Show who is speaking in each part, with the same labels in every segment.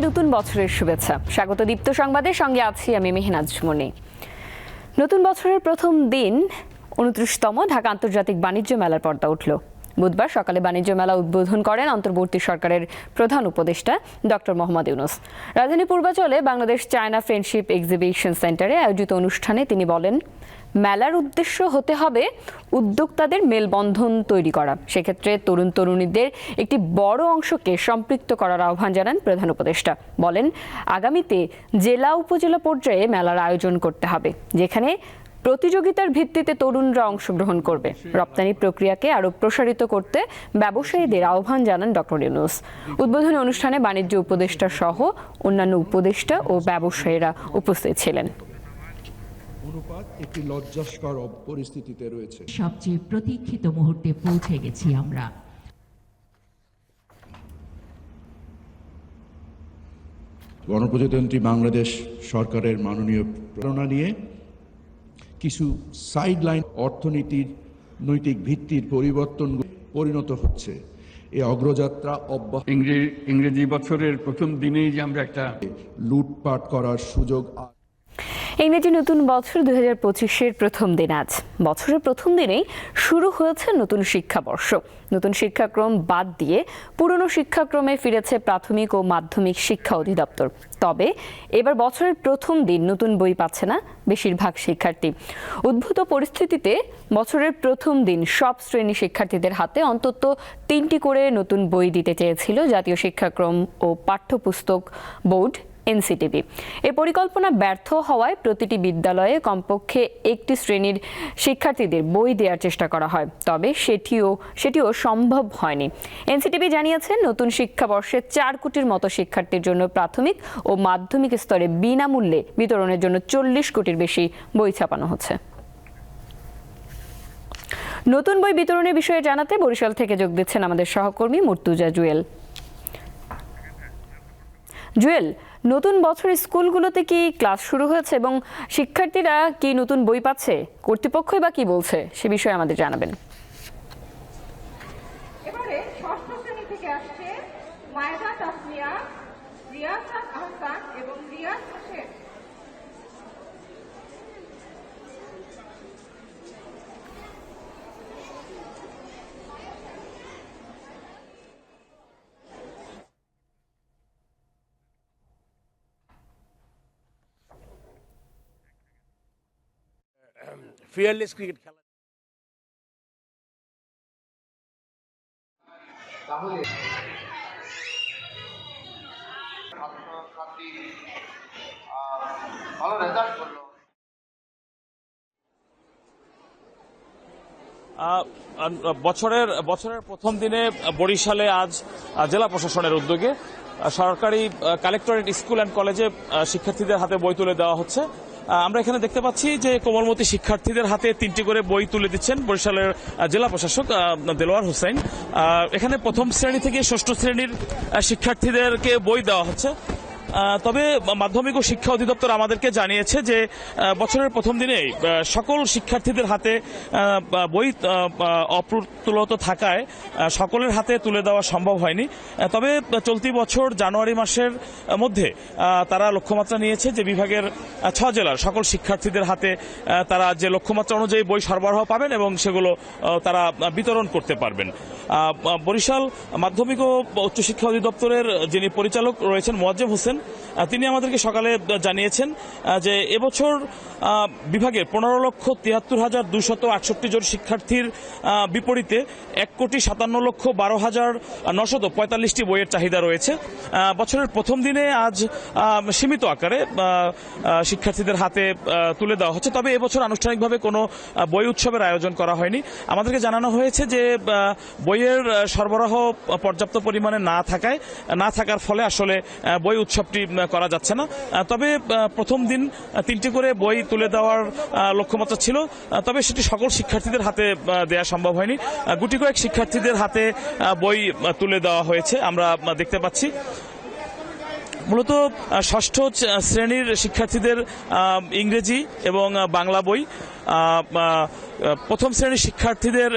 Speaker 1: সবাইকে নতুন বছরের শুভেচ্ছা। স্বাগত দীপ্ত সংবাদের সঙ্গে আছি আমি মেহনাজ মনি নতুন বছরের প্রথম দিন উনত্রিশতম ঢাকা আন্তর্জাতিক বাণিজ্য মেলার পর্দা উঠল। বুধবার সকালে বাণিজ্য মেলা উদ্বোধন করেন অন্তর্বর্তী সরকারের প্রধান উপদেষ্টা ডক্টর মোহাম্মদ ইউনুস। রাজধানী পূর্বাচলে বাংলাদেশ চায়না ফ্রেন্ডশিপ এক্সিবিশন সেন্টারে আয়োজিত অনুষ্ঠানে তিনি বলেন, মেলার উদ্দেশ্য হতে হবে উদ্যোক্তাদের মেলবন্ধন তৈরি করা। সেক্ষেত্রে তরুণ তরুণীদের একটি বড় অংশকে সম্পৃক্ত করার আহ্বান জানান প্রধান উপদেষ্টা। বলেন, আগামীতে জেলা উপজেলা পর্যায়ে মেলার আয়োজন করতে হবে, যেখানে প্রতিযোগিতার ভিত্তিতে তরুণরা অংশগ্রহণ করবে। রপ্তানি প্রক্রিয়াকে আরও প্রসারিত করতে ব্যবসায়ীদের আহ্বান জানান ডক্টর ইউনুস। উদ্বোধনী অনুষ্ঠানে বাণিজ্য উপদেষ্টা সহ অন্যান্য উপদেষ্টা ও ব্যবসায়ীরা উপস্থিত ছিলেন।
Speaker 2: অনুপাত একটি লজ্জাস্কর পরিস্থিতিতে রয়েছে।
Speaker 3: সবচেয়ে প্রতীক্ষিত মুহূর্তে পৌঁছে গেছি আমরা।
Speaker 2: গণপ্রজাতন্ত্রী বাংলাদেশ সরকারের মাননীয় প্রেরণা নিয়ে কিছু সাইডলাইন অর্থনীতির নৈতিক ভিত্তির পরিবর্তন পরিণত হচ্ছে। এই অগ্রযাত্রা অব্যাহত
Speaker 4: ইংরেজি ইংরেজি বছরের প্রথম দিনেই যে আমরা একটা
Speaker 2: লুটপাট করার সুযোগ আ-
Speaker 1: ইংরেজি নতুন বছর দুই হাজার পঁচিশের প্রথম দিন আজ। বছরের প্রথম দিনেই শুরু হয়েছে নতুন শিক্ষাবর্ষ। নতুন শিক্ষাক্রম বাদ দিয়ে পুরনো শিক্ষাক্রমে ফিরেছে প্রাথমিক ও মাধ্যমিক শিক্ষা অধিদপ্তর। তবে এবার বছরের প্রথম দিন নতুন বই পাচ্ছে না বেশিরভাগ শিক্ষার্থী। উদ্ভূত পরিস্থিতিতে বছরের প্রথম দিন সব শ্রেণি শিক্ষার্থীদের হাতে অন্তত তিনটি করে নতুন বই দিতে চেয়েছিল জাতীয় শিক্ষাক্রম ও পাঠ্যপুস্তক বোর্ড। এনসিটিভি। এ পরিকল্পনা ব্যর্থ হওয়ায় প্রতিটি বিদ্যালয়ে কমপক্ষে একটি শ্রেণির শিক্ষার্থীদের বই দেওয়ার চেষ্টা করা হয়, তবে সেটিও সেটিও সম্ভব হয়নি। এনসিটিভি জানিয়েছে, নতুন শিক্ষাবর্ষে চার কোটির মতো শিক্ষার্থীর জন্য প্রাথমিক ও মাধ্যমিক স্তরে বিনামূল্যে বিতরণের জন্য চল্লিশ কোটির বেশি বই ছাপানো হচ্ছে। নতুন বই বিতরণের বিষয়ে জানাতে বরিশাল থেকে যোগ দিচ্ছেন আমাদের সহকর্মী মুর্তুজা জুয়েল। জুয়েল, নতুন বছর স্কুলগুলোতে কি ক্লাস শুরু হয়েছে এবং শিক্ষার্থীরা কি নতুন বই পাচ্ছে? কর্তৃপক্ষই বা কি বলছে? সে বিষয়ে আমাদের জানাবেন
Speaker 5: এবারে ষষ্ঠ শ্রেণি থেকে আসছে মায়েদা তাসমিয়া রিয়াসাত আহসান এবং রিয়াজ হোসেন
Speaker 6: ফিয়ারলেস ক্রিকেট খেলা।
Speaker 7: ভালো রেজাল্ট করল।
Speaker 8: বছরের বছরের প্রথম দিনে বরিশালে আজ জেলা প্রশাসনের উদ্যোগে সরকারি কালেক্টরেট স্কুল অ্যান্ড কলেজে শিক্ষার্থীদের হাতে বই তুলে দেওয়া হচ্ছে। আমরা এখানে দেখতে পাচ্ছি যে কোমলমতি শিক্ষার্থীদের হাতে তিনটি করে বই তুলে দিচ্ছেন বরিশালের জেলা প্রশাসক দেলোয়ার হোসেন। এখানে প্রথম শ্রেণি থেকে ষষ্ঠ শ্রেণির শিক্ষার্থীদেরকে বই দেওয়া হচ্ছে। তবে মাধ্যমিক ও শিক্ষা অধিদপ্তর আমাদেরকে জানিয়েছে যে বছরের প্রথম দিনেই সকল শিক্ষার্থীদের হাতে বই অপ্রতুলত থাকায় সকলের হাতে তুলে দেওয়া সম্ভব হয়নি। তবে চলতি বছর জানুয়ারি মাসের মধ্যে তারা লক্ষ্যমাত্রা নিয়েছে যে, বিভাগের ছ জেলার সকল শিক্ষার্থীদের হাতে তারা যে লক্ষ্যমাত্রা অনুযায়ী বই সরবরাহ পাবেন এবং সেগুলো তারা বিতরণ করতে পারবেন। বরিশাল মাধ্যমিক ও উচ্চশিক্ষা অধিদপ্তরের যিনি পরিচালক রয়েছেন মোয়াজ্জেম হোসেন তিনি আমাদেরকে সকালে জানিয়েছেন যে এবছর আহ, বিভাগের পনেরো লক্ষ তিয়াত্তর হাজার দুশত আটষট্টি জন শিক্ষার্থীর বিপরীতে এক কোটি সাতান্ন লক্ষ বারো হাজার নশত পঁয়তাল্লিশটি বইয়ের চাহিদা রয়েছে। বছরের প্রথম দিনে আজ সীমিত আকারে শিক্ষার্থীদের হাতে তুলে দেওয়া হচ্ছে। তবে এবছর আনুষ্ঠানিকভাবে কোনো বই উৎসবের আয়োজন করা হয়নি। আমাদেরকে জানানো হয়েছে যে বইয়ের সরবরাহ পর্যাপ্ত পরিমাণে না থাকায় না থাকার ফলে আসলে বই উৎসবটি আহ, করা যাচ্ছে না। তবে প্রথম দিন তিনটি করে বই তুলে দেওয়ার লক্ষ্যমাত্রা ছিল। তবে সেটি সকল শিক্ষার্থীদের হাতে দেওয়া সম্ভব হয়নি। গুটি কয়েক শিক্ষার্থীদের হাতে বই তুলে দেওয়া হয়েছে। আমরা দেখতে পাচ্ছি। মূলত ষষ্ঠ শ্রেণির শিক্ষার্থীদের ইংরেজি এবং বাংলা বই। প্রথম শ্রেণির শিক্ষার্থীদের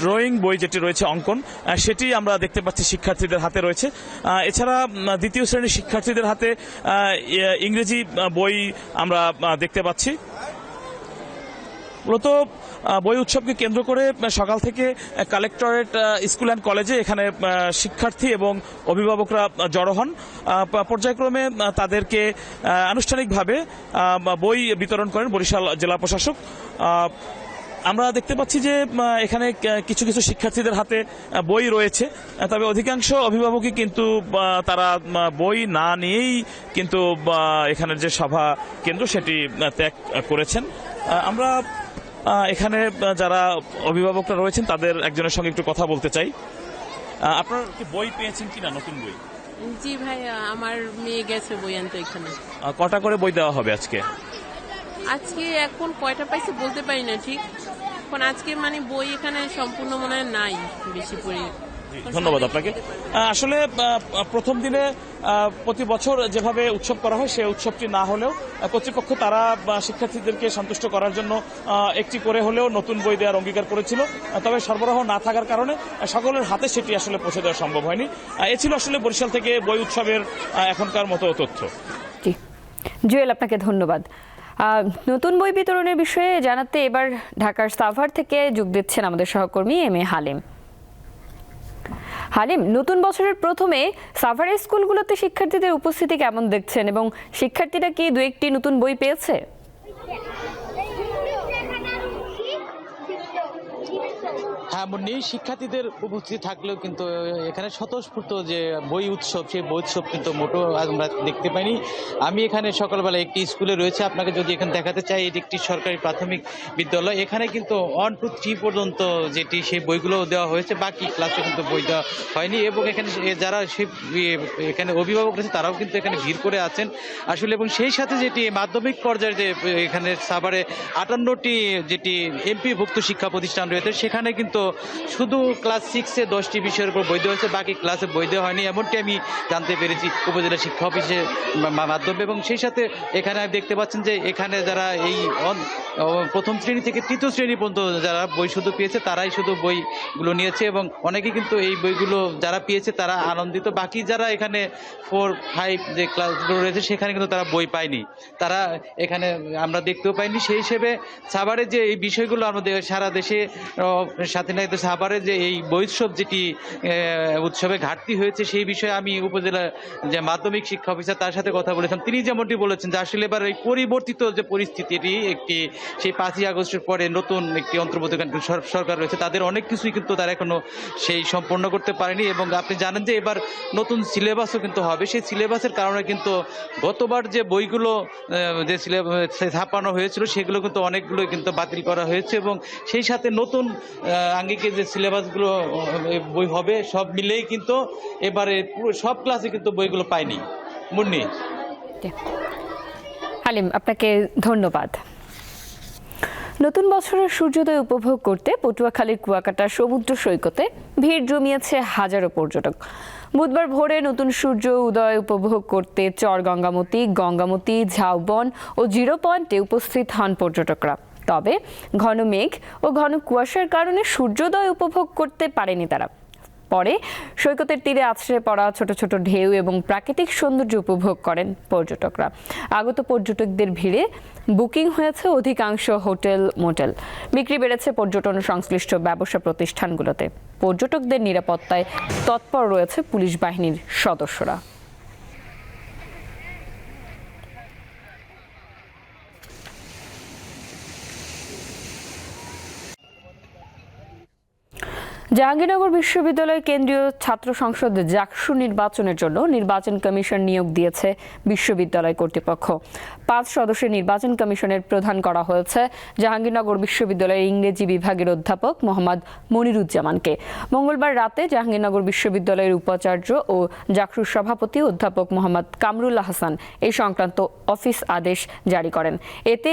Speaker 8: ড্রয়িং বই যেটি রয়েছে অঙ্কন সেটি আমরা দেখতে পাচ্ছি শিক্ষার্থীদের হাতে রয়েছে। এছাড়া দ্বিতীয় শ্রেণির শিক্ষার্থীদের হাতে ইংরেজি বই আমরা দেখতে পাচ্ছি। মূলত বই উৎসবকে কেন্দ্র করে সকাল থেকে কালেক্টরেট স্কুল অ্যান্ড কলেজে এখানে শিক্ষার্থী এবং অভিভাবকরা জড়ো হন। পর্যায়ক্রমে তাদেরকে আনুষ্ঠানিকভাবে বই বিতরণ করেন বরিশাল জেলা প্রশাসক। আমরা দেখতে পাচ্ছি যে এখানে কিছু কিছু শিক্ষার্থীদের হাতে বই রয়েছে। তবে অধিকাংশ অভিভাবকই কিন্তু তারা বই না নিয়েই কিন্তু এখানের যে সভা কেন্দ্র, সেটি ত্যাগ করেছেন। আমরা এখানে যারা অভিভাবকরা রয়েছেন তাদের একজনের সঙ্গে একটু কথা বলতে চাই। আপনার কি বই পেয়েছেন কিনা নতুন বই?
Speaker 9: জি ভাই আমার মেয়ে গেছে বই আনতে এখানে।
Speaker 8: কটা করে বই দেওয়া হবে আজকে?
Speaker 9: আজকে এখন কয়টা পাইছে বলতে পারি না ঠিক। এখন আজকে মানে বই এখানে সম্পূর্ণ মনে হয় নাই বেশি পড়ি।
Speaker 8: ধন্যবাদ আপনাকে। আসলে প্রথম দিনে প্রতি বছর যেভাবে উৎসব করা হয়, সে উৎসবটি না হলেও কর্তৃপক্ষ তারা শিক্ষার্থীদেরকে সন্তুষ্ট করার জন্য একটি করে হলেও নতুন বই দেওয়ার অঙ্গীকার করেছিল। তবে সরবরাহ না থাকার কারণে সকলের হাতে সেটি আসলে পৌঁছে দেওয়া সম্ভব হয়নি। এ ছিল আসলে বরিশাল থেকে বই উৎসবের এখনকার মতো তথ্য।
Speaker 1: জুয়েল, আপনাকে ধন্যবাদ। নতুন বই বিতরণের বিষয়ে জানাতে এবার ঢাকার সাভার থেকে যোগ দিচ্ছেন আমাদের সহকর্মী এম এ হালিম। হালিম, নতুন বছরের প্রথমে সাভারের স্কুলগুলোতে শিক্ষার্থীদের উপস্থিতি কেমন দেখছেন এবং শিক্ষার্থীরা কি দু একটি নতুন বই পেয়েছে?
Speaker 10: হ্যাঁ মুন্নি শিক্ষার্থীদের উপস্থিতি থাকলেও কিন্তু এখানে স্বতঃস্ফূর্ত যে বই উৎসব, সেই বই উৎসব কিন্তু মোটো আমরা দেখতে পাইনি। আমি এখানে সকালবেলা একটি স্কুলে রয়েছে, আপনাকে যদি এখানে দেখাতে চাই, এটি একটি সরকারি প্রাথমিক বিদ্যালয়। এখানে কিন্তু ওয়ান টু থ্রি পর্যন্ত যেটি, সেই বইগুলো দেওয়া হয়েছে, বাকি ক্লাসে কিন্তু বই দেওয়া হয়নি এবং এখানে যারা সে এখানে অভিভাবক রয়েছে, তারাও কিন্তু এখানে ভিড় করে আছেন। আসলে এবং সেই সাথে যেটি মাধ্যমিক পর্যায়ে যে এখানে সাভারে আটান্নটি যেটি এমপিভুক্ত শিক্ষা প্রতিষ্ঠান রয়েছে, সেখানে কিন্তু শুধু ক্লাস সিক্সে দশটি বিষয়ের উপর বৈধ হয়েছে, বাকি ক্লাসে দেওয়া হয়নি। এমনটি আমি জানতে পেরেছি উপজেলা শিক্ষা অফিসের মাধ্যমে এবং সেই সাথে এখানে দেখতে পাচ্ছেন যে এখানে যারা এই প্রথম শ্রেণি থেকে তৃতীয় শ্রেণি পর্যন্ত যারা বই শুধু পেয়েছে, তারাই শুধু বইগুলো নিয়েছে এবং অনেকে কিন্তু এই বইগুলো যারা পেয়েছে, তারা আনন্দিত। বাকি যারা এখানে ফোর ফাইভ যে ক্লাসগুলো রয়েছে, সেখানে কিন্তু তারা বই পায়নি। তারা এখানে আমরা দেখতেও পাইনি। সেই হিসেবে সাভারে যে এই বিষয়গুলো আমাদের সারা দেশে সাথে না সাভারে যে এই বৈৎসব যেটি উৎসবে ঘাটতি হয়েছে, সেই বিষয়ে আমি উপজেলা যে মাধ্যমিক শিক্ষা অফিসার তার সাথে কথা বলেছিলাম। তিনি যেমনটি বলেছেন যে আসলে এবার এই পরিবর্তিত যে পরিস্থিতিটি একটি, সেই পাঁচই আগস্টের পরে নতুন একটি অন্তর্বর্তীকালীন সরকার রয়েছে। তাদের অনেক কিছুই কিন্তু তারা এখনও সেই সম্পন্ন করতে পারেনি এবং আপনি জানেন যে এবার নতুন সিলেবাসও কিন্তু হবে। সেই সিলেবাসের কারণে কিন্তু গতবার যে বইগুলো যে সিলেবাস ছাপানো হয়েছিল, সেগুলো কিন্তু অনেকগুলো কিন্তু বাতিল করা হয়েছে এবং সেই সাথে নতুন আঙ্গিকে যে সিলেবাসগুলো বই হবে, সব মিলেই কিন্তু এবারে পুরো সব ক্লাসে কিন্তু বইগুলো পাইনি। মুন্নি।
Speaker 1: হালিম, আপনাকে ধন্যবাদ। নতুন বছরের সূর্যোদয় উপভোগ করতে পটুয়াখালীর কুয়াকাটা সমুদ্র সৈকতে ভিড় জমিয়েছে হাজারো পর্যটক। বুধবার ভোরে নতুন সূর্য উদয় উপভোগ করতে চর গঙ্গামতি গঙ্গামতি, ঝাউবন ও জিরো পয়েন্টে উপস্থিত হন পর্যটকরা। তবে ঘন মেঘ ও ঘন কুয়াশার কারণে সূর্যোদয় উপভোগ করতে পারেনি তারা। পরে সৈকতের তীরে আছড়ে পড়া ছোট ছোট ঢেউ এবং প্রাকৃতিক সৌন্দর্য উপভোগ করেন পর্যটকরা। আগত পর্যটকদের ভিড়ে বুকিং হয়েছে অধিকাংশ হোটেল, মোটেল। বিক্রি বেড়েছে পর্যটন সংশ্লিষ্ট ব্যবসা প্রতিষ্ঠানগুলোতে। পর্যটকদের নিরাপত্তায় তৎপর রয়েছে পুলিশ বাহিনীর সদস্যরা। জাহাঙ্গীরনগর বিশ্ববিদ্যালয় কেন্দ্রীয় ছাত্র সংসদ জাকসু নির্বাচনের জন্য নির্বাচন কমিশন নিয়োগ দিয়েছে বিশ্ববিদ্যালয় কর্তৃপক্ষ। পাঁচ সদস্যের নির্বাচন কমিশনের প্রধান করা হয়েছে জাহাঙ্গীরনগর বিশ্ববিদ্যালয়ের ইংরেজি বিভাগের অধ্যাপক মোহাম্মদ মনিরুজ্জামানকে। মঙ্গলবার রাতে জাহাঙ্গীরনগর বিশ্ববিদ্যালয়ের উপাচার্য ও জাকসুর সভাপতি অধ্যাপক মোহাম্মদ কামরুল্লাহ হাসান এই সংক্রান্ত অফিস আদেশ জারি করেন। এতে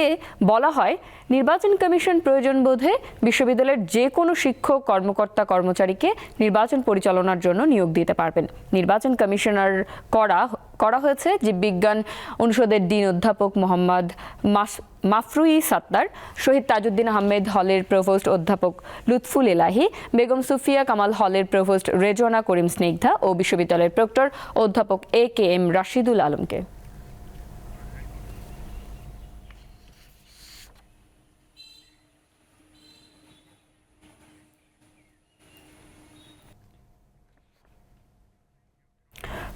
Speaker 1: বলা হয়, নির্বাচন কমিশন প্রয়োজন বোধে বিশ্ববিদ্যালয়ের যে কোনো শিক্ষক কর্মকর্তা কর্মচারীকে নির্বাচন পরিচালনার জন্য নিয়োগ দিতে পারবেন। নির্বাচন কমিশনার করা করা হয়েছে জীববিজ্ঞান অনুষদের ডিন অধ্যাপক মোহাম্মদ মাফরুই সাত্তার, শহীদ তাজউদ্দিন আহমেদ হলের প্রভোস্ট অধ্যাপক লুৎফুল এলাহি, বেগম সুফিয়া কামাল হলের প্রভোস্ট রেজওয়ানা করিম স্নিগ্ধা ও বিশ্ববিদ্যালয়ের প্রক্টর অধ্যাপক এ কে এম রাশিদুল আলমকে।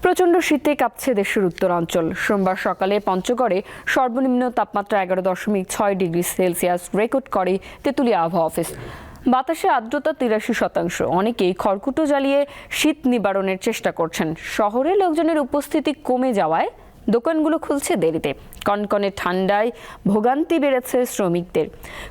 Speaker 1: প্রচণ্ড শীতে কাঁপছে দেশের উত্তরাঞ্চল। সোমবার সকালে পঞ্চগড়ে সর্বনিম্ন তাপমাত্রা এগারো দশমিক ছয় ডিগ্রি সেলসিয়াস রেকর্ড করে তেঁতুলিয়া আবহাওয়া অফিস। বাতাসে আর্দ্রতা তিরাশি শতাংশ। অনেকেই খড়কুটো জ্বালিয়ে শীত নিবারণের চেষ্টা করছেন। শহরে লোকজনের উপস্থিতি কমে যাওয়ায় দোকানগুলো খুলছে দেরিতে। কনকনে ঠান্ডায় ভোগান্তি বেড়েছে শ্রমিকদের।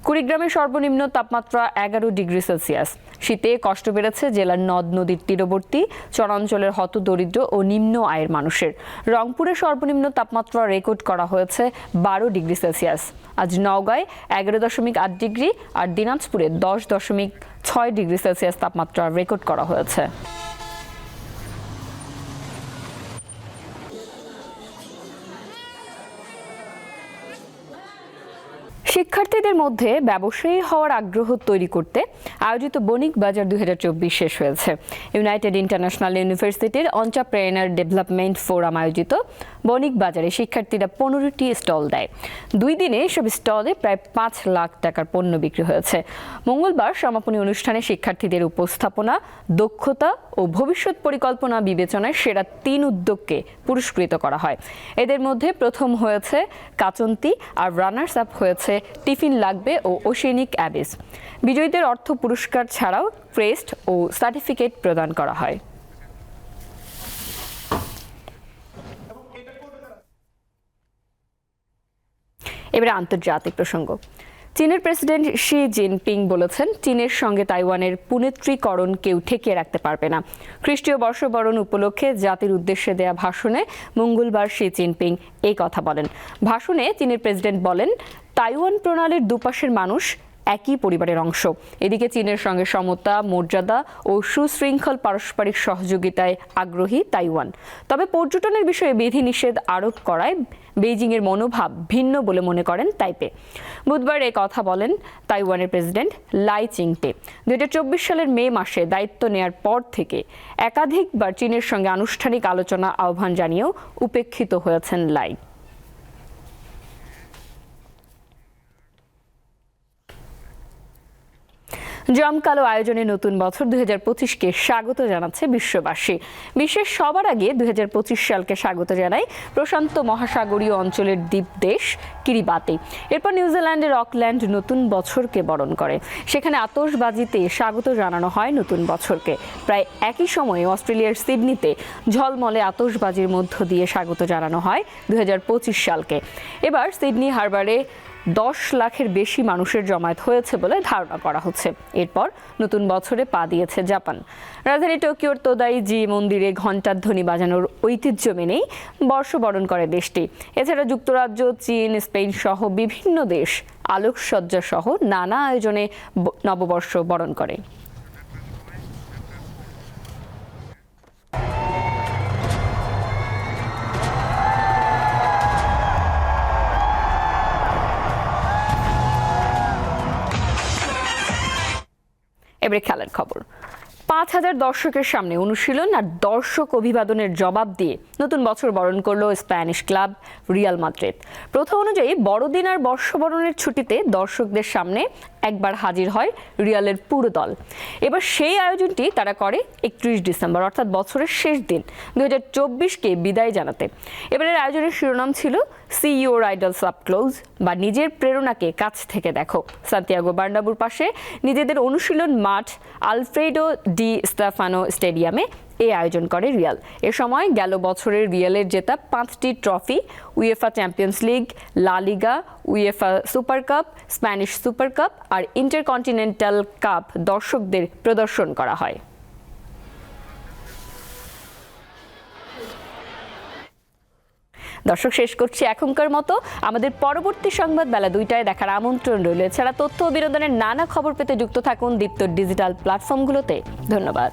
Speaker 1: কুড়িগ্রামের সর্বনিম্ন তাপমাত্রা এগারো ডিগ্রি সেলসিয়াস। শীতে কষ্ট বেড়েছে জেলার নদ নদীর তীরবর্তী, চরাঞ্চলের হতদরিদ্র ও নিম্ন আয়ের মানুষের। রংপুরে সর্বনিম্ন তাপমাত্রা রেকর্ড করা হয়েছে বারো ডিগ্রি সেলসিয়াস। আজ নওগাঁয় এগারো দশমিক আট ডিগ্রি আর দিনাজপুরে দশ দশমিক ছয় ডিগ্রি সেলসিয়াস তাপমাত্রা রেকর্ড করা হয়েছে। শিক্ষার্থীদের মধ্যে ব্যবসায়ী হওয়ার আগ্রহ তৈরি করতে আয়োজিত বণিক বাজার দুই হাজার চব্বিশ শেষ হয়েছে। ইউনাইটেড ইন্টারন্যাশনাল ইউনিভার্সিটির অঞ্চাপ্রেনার ডেভেলপমেন্ট ফোরাম আয়োজিত বণিক বাজারে শিক্ষার্থীরা পনেরোটি স্টল দেয়। দুই দিনে এসব স্টলে প্রায় পাঁচ লাখ টাকার পণ্য বিক্রি হয়েছে। মঙ্গলবার সমাপনী অনুষ্ঠানে শিক্ষার্থীদের উপস্থাপনা, দক্ষতা ও ভবিষ্যৎ পরিকল্পনা বিবেচনায় সেরা তিন উদ্যোগকে পুরস্কৃত করা হয়। এদের মধ্যে প্রথম হয়েছে কাচন্তি, আর রানার্স আপ হয়েছে টিফিন লাগবে ও ওশেনিক অ্যাবিস। বিজয়ীদের অর্থ পুরস্কার ছাড়াও ক্রেস্ট ও সার্টিফিকেট প্রদান করা হয়। এবারে আন্তর্জাতিক প্রসঙ্গ। চীনের প্রেসিডেন্ট শি জিনপিং বলেছেন, চীনের সঙ্গে তাইওয়ানের পুনেত্রীকরণ কেউ ঠেকিয়ে রাখতে পারবে না। খ্রিস্টীয় বর্ষবরণ উপলক্ষে জাতির উদ্দেশ্যে দেয়া ভাষণে মঙ্গলবার শি জিনপিং এই কথা বলেন। ভাষণে চীনের প্রেসিডেন্ট বলেন, তাইওয়ান প্রণালীর দুপাশের মানুষ একই পরিবারের অংশ। এদিকে চীনের সঙ্গে সমতা, মর্যাদা ও সুশৃঙ্খল পারস্পরিক সহযোগিতায় আগ্রহী তাইওয়ান। তবে পর্যটনের বিষয়ে বিধিনিষেধ আরোপ করায় বেইজিংয়ের মনোভাব ভিন্ন বলে মনে করেন তাইপে। বুধবার এ কথা বলেন তাইওয়ানের প্রেসিডেন্ট লাই চিংপে দুই হাজার চব্বিশ সালের মে মাসে দায়িত্ব নেয়ার পর থেকে একাধিকবার চীনের সঙ্গে আনুষ্ঠানিক আলোচনা আহ্বান জানিয়েও উপেক্ষিত হয়েছেন লাই। জমকালো আয়োজনে নতুন বছর দুই পঁচিশকে স্বাগত জানাচ্ছে বিশ্ববাসী। বিশ্বের সবার আগে দুই সালকে স্বাগত জানায় প্রশান্ত মহাসাগরীয় অঞ্চলের দ্বীপ দেশ কিরিবাতি। এরপর নিউজিল্যান্ডের অকল্যান্ড নতুন বছরকে বরণ করে। সেখানে আতশবাজিতে স্বাগত জানানো হয় নতুন বছরকে। প্রায় একই সময়ে অস্ট্রেলিয়ার সিডনিতে ঝলমলে আতশবাজির মধ্য দিয়ে স্বাগত জানানো হয় দুই হাজার পঁচিশ সালকে। এবার সিডনি হারবারে দশ লাখের বেশি মানুষের জমায়েত হয়েছে বলে ধারণা করা হচ্ছে। এরপর নতুন বছরে পা দিয়েছে জাপান। রাজধানী টোকিওর তোদাই জি মন্দিরে ঘণ্টার ধ্বনি বাজানোর ঐতিহ্য মেনেই বর্ষবরণ করে দেশটি। এছাড়া যুক্তরাজ্য, চীন, স্পেন সহ বিভিন্ন দেশ আলোকসজ্জা সহ নানা আয়োজনে নববর্ষ বরণ করে। এবারে খেলার খবর। পাঁচ হাজার দর্শকের সামনে অনুশীলন আর দর্শক অভিবাদনের জবাব দিয়ে নতুন বছর বরণ করল স্প্যানিশ ক্লাব রিয়াল মাদ্রিদ। প্রথম অনুযায়ী বড়দিন আর বর্ষবরণের ছুটিতে দর্শকদের সামনে একবার হাজির হয় রিয়ালের পুরো দল। এবার সেই আয়োজনটি তারা করে একত্রিশ ডিসেম্বর, অর্থাৎ বছরের শেষ দিন দু হাজার চব্বিশকে বিদায় জানাতে। এবারের আয়োজনের শিরোনাম ছিল see your idols up close বা নিজের প্রেরণাকে কাছ থেকে দেখো। সান্তিয়াগো বার্নাবুর পাশে নিজেদের অনুশীলন মাঠ আলফ্রেডো ডি স্টাফানো স্টেডিয়ামে এই আয়োজন করে রিয়াল এ সময় গেল বছরের রিয়ালের জেতা পাঁচটি trophy UEFA champions league La Liga UEFA super cup Spanish super cup আর ইন্টারকন্টিনেন্টাল কাপ দর্শকদের প্রদর্শন করা হয়। দর্শক, শেষ করছি এখনকার মতো। আমাদের পরবর্তী সংবাদ বেলা দুইটায় দেখার আমন্ত্রণ রইল। এছাড়া তথ্য ও বিনোদনের নানা খবর পেতে যুক্ত থাকুন দীপ্ত ডিজিটাল প্ল্যাটফর্মগুলোতে। ধন্যবাদ।